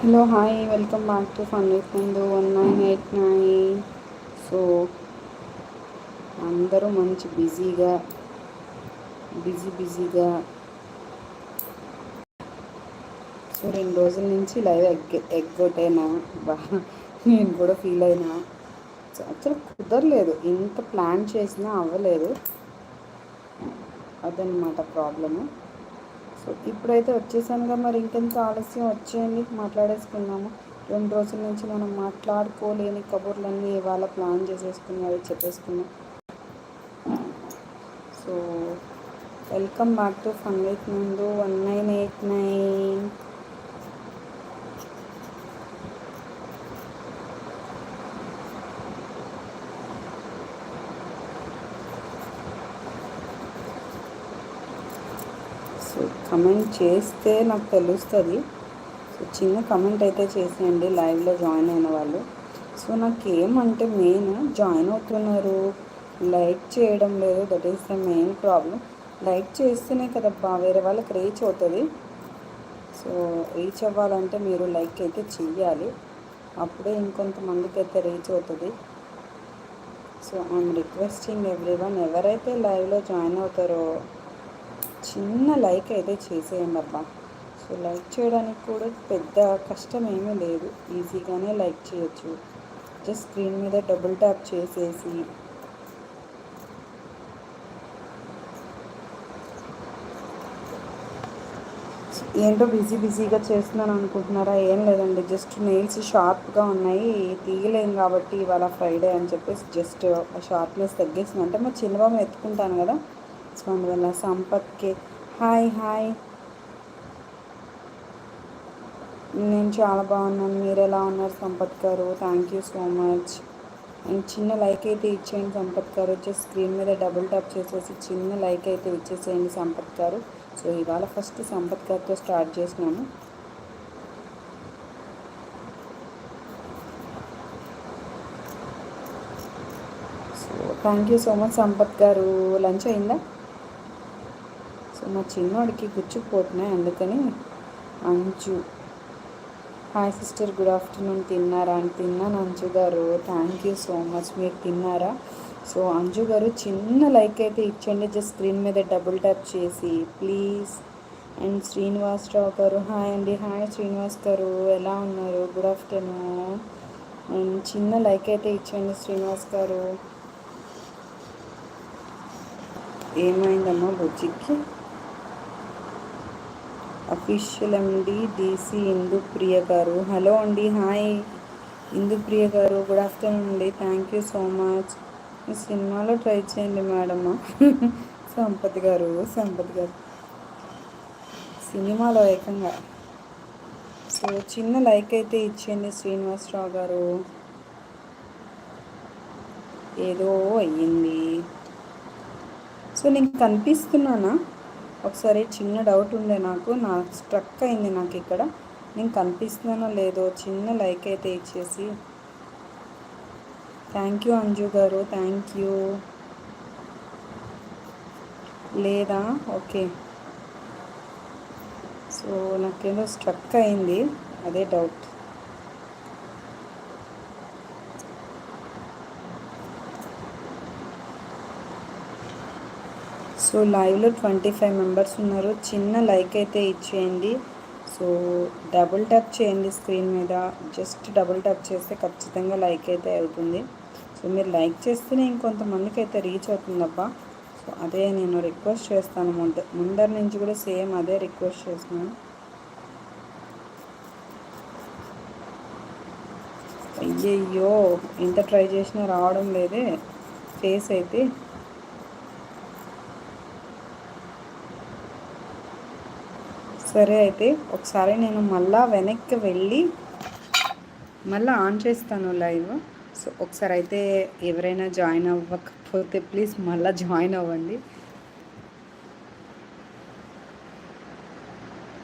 Hello hi welcome back to fun with ముందు one nine eight nine so అందరూ మంచి బిజీగా బిజీ బిజీగా. సో రెండు రోజుల నుంచి లైవ్ ఎగ్ ఎగ్గొట్టైనా బా నేను కూడా ఫీల్ అయినా. యాక్చువల్ కుదరలేదు. ఇంత ప్లాన్ చేసినా అవ్వలేదు. అదనమాట ప్రాబ్లము. సో ఇప్పుడైతే వచ్చేసానుగా మరి ఇంకెంత ఆలస్యం వచ్చేయండి మాట్లాడేసుకున్నాము రెండు రోజుల నుంచి మనం మాట్లాడుకోలేని కబుర్లన్నీ ఇవాళ ప్లాన్ చేసేసుకున్నారు చెప్పేసుకున్నాం. So welcome back to fun with ముందు one nine eight nine. So comment చేస్తే నాకు తెలుస్తుంది. సో చిన్న కమెంట్ అయితే చేసేయండి లైవ్లో జాయిన్ అయిన వాళ్ళు. సో నాకు ఏమంటే మెయిన్ జాయిన్ అవుతున్నారు. లైక్ చేయడం లేదు that is the main problem like చేస్తేనే కదబ్బా వేరే వాళ్ళకి రీచ్ అవుతుంది. సో రీచ్ అవ్వాలంటే మీరు లైక్ అయితే చెయ్యాలి. అప్పుడే ఇంకొంతమందికి అయితే రీచ్ అవుతుంది. So I'm requesting everyone ఎవరైతే లైవ్లో జాయిన్ అవుతారో చిన్న లైక్ అయితే చేసేయండి అబ్బా సో లైక్ చేయడానికి కూడా పెద్ద కష్టం ఏమీ లేదు. ఈజీగానే లైక్ చేయొచ్చు. జస్ట్ స్క్రీన్ మీద డబుల్ ట్యాప్ చేసేసి. ఏంటో బిజీ బిజీగా చేస్తున్నాను అనుకుంటున్నారా? ఏం లేదండి. జస్ట్ నెయిల్స్ షార్ప్గా ఉన్నాయి. తీయలేం కాబట్టి ఇవాళ ఫ్రైడే అని చెప్పేసి జస్ట్ షార్ప్నెస్ తగ్గిస్తుంది అంటే మా చిన్నబాబు ఎత్తుకుంటాను కదా. సో వల్ల సంపత్కి. Hi hi. నేను చాలా బాగున్నాను. మీరు ఎలా ఉన్నారు Sampath garu? Thank you so much and చిన్న లైక్ అయితే ఇచ్చేయండి సంపత్ గారు. వచ్చేసి స్క్రీన్ మీద డబుల్ ట్యాప్ చేసేసి చిన్న లైక్ అయితే ఇచ్చేసేయండి సంపత్ గారు. సో ఇవాళ ఫస్ట్ సంపత్ గారితో స్టార్ట్ చేసినాము. So thank you so much Sampath garu. Lunch అయిందా? మా చిన్నోడికి గుచ్చుకుపోతున్నాయి అందుకని అంచు హాయ్ సిస్టర్ గుడ్ ఆఫ్టర్నూన్. తిన్నారా? అని తిన్నాను Anju garu. Thank you so much. మీరు తిన్నారా? సో అంజు గారు చిన్న లైక్ అయితే ఇచ్చండి జస్ట్ స్క్రీన్ మీద డబుల్ ట్యాప్ చేసి please. And Srinivasarao garu hi అండి. హాయ్ శ్రీనివాస్ గారు. ఎలా ఉన్నారు? Good afternoon. అండ్ చిన్న లైక్ అయితే ఇచ్చండి శ్రీనివాస్ గారు. ఏమైందమ్మా బుజ్జికి? అఫీషియల్ ఎండి డీసీ ఇందు ప్రియ గారు. హలో అండి hi Indu Priya garu good afternoon అండి. థ్యాంక్ యూ సో మచ్ ఈ సినిమాలో ట్రై చేయండి మేడమ్ సంపత్ గారు సంపత్ గారు. సినిమాలో ఏకంగా. సో చిన్న లైక్ అయితే ఇచ్చేయండి శ్రీనివాసరావు గారు. ఏదో అయ్యింది. సో నేను కనిపిస్తున్నానా? ఒకసారి చిన్న డౌట్ ఉండే నాకు నా స్ట్రక్ అయింది నాకు ఇక్కడ. నేను కనిపిస్తున్నానో లేదో చిన్న లైక్ అయితే ఇచ్చేసి thank you Anju garu thank you. లేదా? ఓకే. సో నాకేదో స్ట్రక్ అయింది అదే డౌట్. సో లైవ్లో ట్వంటీ ఫైవ్ మెంబర్స్ ఉన్నారు. చిన్న లైక్ అయితే ఇచ్చేయండి. సో డబుల్ ట్యాప్ చేయండి స్క్రీన్ మీద. జస్ట్ డబుల్ ట్యాప్ చేస్తే ఖచ్చితంగా లైక్ అయితే అవుతుంది. సో మీరు లైక్ చేస్తేనే ఇంకొంతమందికి అయితే రీచ్ అవుతుందబ్బా. సో అదే నేను రిక్వెస్ట్ చేస్తాను. ముంద ముందర నుంచి కూడా సేమ్ అదే రిక్వెస్ట్ చేస్తున్నాను. అయ్యయ్యో ఎంత ట్రై చేసినా రావడం లేదే. ఫేస్ అయితే సరే అయితే ఒకసారి నేను మళ్ళా వెనక్కి వెళ్ళి మళ్ళీ ఆన్ చేస్తాను లైవ్. సో ఒకసారి అయితే ఎవరైనా జాయిన్ అవ్వకపోతే ప్లీజ్ మళ్ళీ జాయిన్ అవ్వండి.